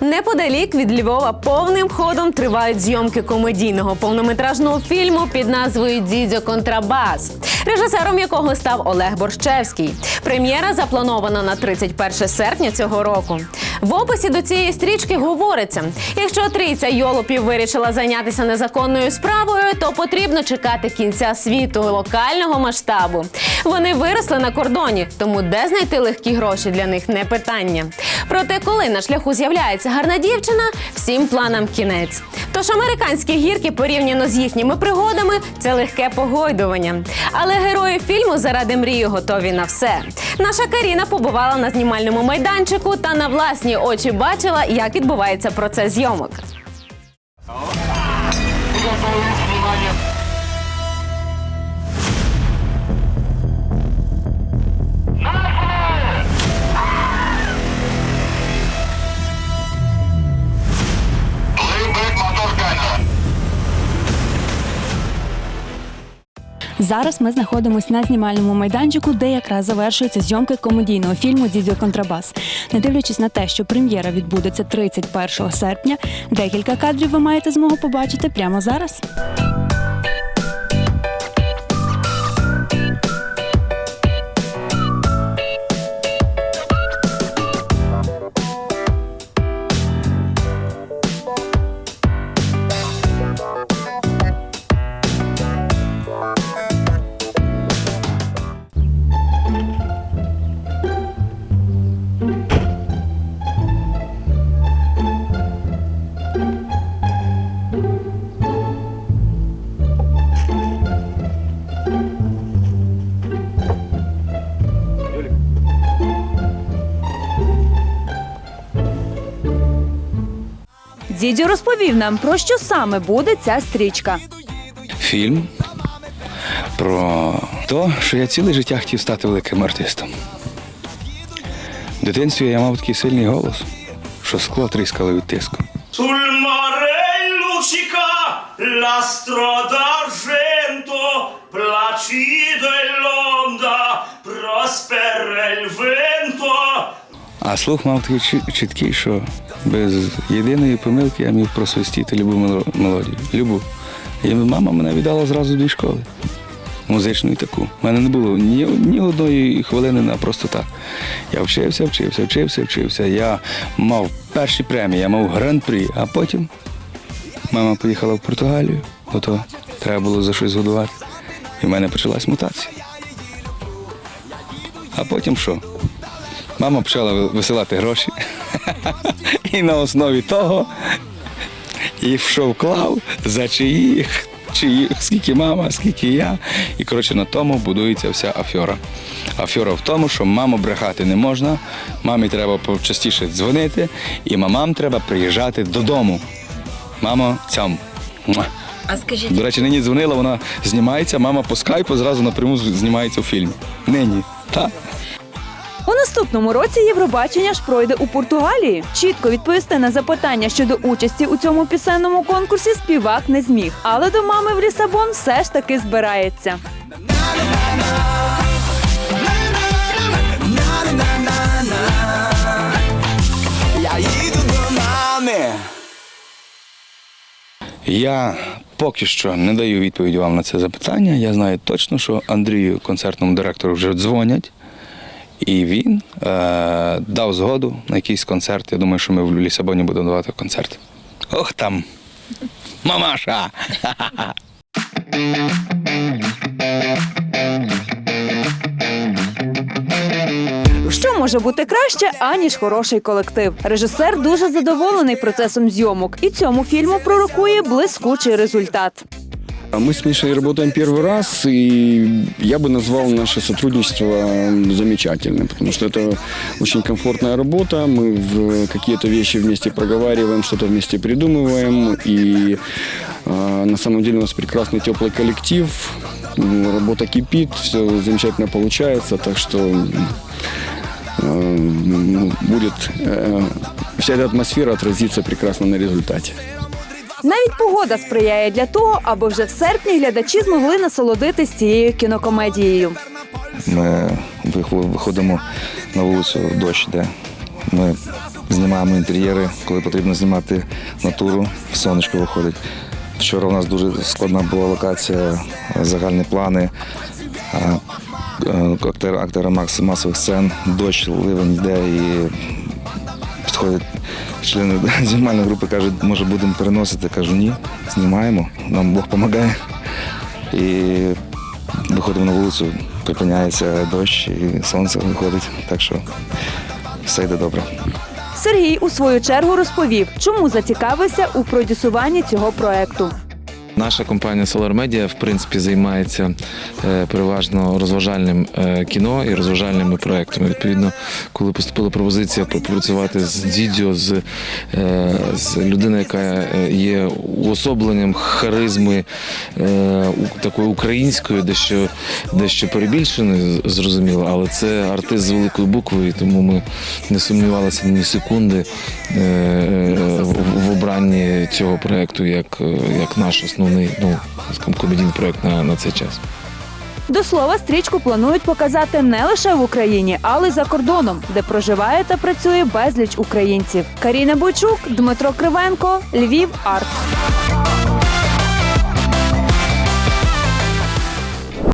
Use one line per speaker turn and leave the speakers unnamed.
Неподалік від Львова повним ходом тривають зйомки комедійного повнометражного фільму під назвою Дідьо Контрабас, режисером якого став Олег Борщевський. Прем'єра запланована на 31 серпня цього року. В описі до цієї стрічки говориться: якщо трійця йолопів вирішила зайнятися незаконною справою, то потрібно чекати кінця світу локального масштабу. Вони виросли на кордоні, тому де знайти легкі гроші для них не питання. Проте, коли на шляху з'являється гарна дівчина, всім планам кінець. Тож американські гірки порівняно з їхніми пригодами це легке погойдування. Але герої фільму заради мрії готові на все. Наша Каріна побувала на знімальному майданчику та на власні очі бачила, як відбувається процес зйомок.
Зараз ми знаходимося на знімальному майданчику, де якраз завершується зйомки комедійного фільму Дідьо Контрабас. Не дивлячись на те, що прем'єра відбудеться 31 серпня, декілька кадрів ви маєте змогу побачити прямо зараз. Дідьо розповів нам, про що саме буде ця стрічка.
фільм про те, що я ціле життя хотів стати великим артистом. В дитинстві я мав такий сильний голос, що скло тріскало від тиску.
Placido è l'onda, prospera il vento.
А слух мав такий чіткий, що без єдиної помилки я міг просвистіти любу мелодію. Любу. І мама мене віддала зразу дві школи. Музичну і таку. У мене не було ні, ні одної хвилини на просто так. Я вчився, вчився, вчився, вчився. Я мав перші премії, я мав гран-прі, а потім мама поїхала в Португалію, ото треба було за щось годувати. І в мене почалась мутація. А потім що? Мама почала висилати гроші. І на основі того, і в що вклав, за чиїх, чиї, скільки мама, скільки я. І коротше на тому будується вся афьора. Афьора в тому, що маму брехати не можна, мамі треба частіше дзвонити, і мамам треба приїжджати додому. Мамо, цям.
А скажіть,
До речі, нині дзвонила, вона знімається, мама по скайпу зразу напряму знімається в фільмі. Нині. Так.
У наступному році Євробачення ж пройде у Португалії. Чітко відповісти на запитання щодо участі у цьому пісенному конкурсі співак не зміг. Але до мами в Лісабон все ж таки збирається.
Я поки що не даю відповіді вам на це запитання. Я знаю точно, що Андрію, концертному директору, вже дзвонять, і він е- дав згоду на якийсь концерт. Я думаю, що ми в Лісабоні будемо давати концерт. Ох там! Мамаша!
Що може бути краще, аніж хороший колектив? Режисер дуже задоволений процесом зйомок, і цьому фільму пророкує блискучий результат.
Мы с Мишей работаем первый раз, и я бы назвал наше сотрудничество замечательным, потому что это очень комфортная работа, мы в какие-то вещи вместе проговариваем, что-то вместе придумываем, и э, на самом деле у нас прекрасный теплый коллектив, м, работа кипит, все замечательно получается, так что э, ну, будет э, вся эта атмосфера отразится прекрасно на результате.
Навіть погода сприяє для того, аби вже в серпні глядачі змогли насолодитись цією кінокомедією.
Ми виходимо на вулицю дощ, де ми
знімаємо інтер'єри, коли потрібно знімати натуру, сонечко виходить. Вчора у нас дуже складна була локація, загальні плани. е, Актер, актера масових сцен, дощ, ливень йде і підходять члени знімальної групи, кажуть, може будемо переносити. Кажу, ні, знімаємо, нам Бог допомагає. І виходимо на вулицю, припиняється дощ і сонце виходить. Так що все йде добре.
Сергій у свою чергу розповів, чому зацікавився у продюсуванні цього проекту.
Наша компанія Solar Media в принципі займається е, переважно розважальним е, кіно і розважальними проектами. Відповідно, коли поступила пропозиція попрацювати з Дідьо, з, е, з людиною, яка є уособленням харизми такої української, дещо, дещо перебільшеної, зрозуміло, але це артист з великої букви, і тому ми не сумнівалися ні секунди в, обранні цього проекту як, як наш основний ну, скажімо, комедійний проект на, на цей час.
До слова, стрічку планують показати не лише в Україні, але й за кордоном, де проживає та працює безліч українців. Каріна Бойчук, Дмитро Кривенко, Львів Арт.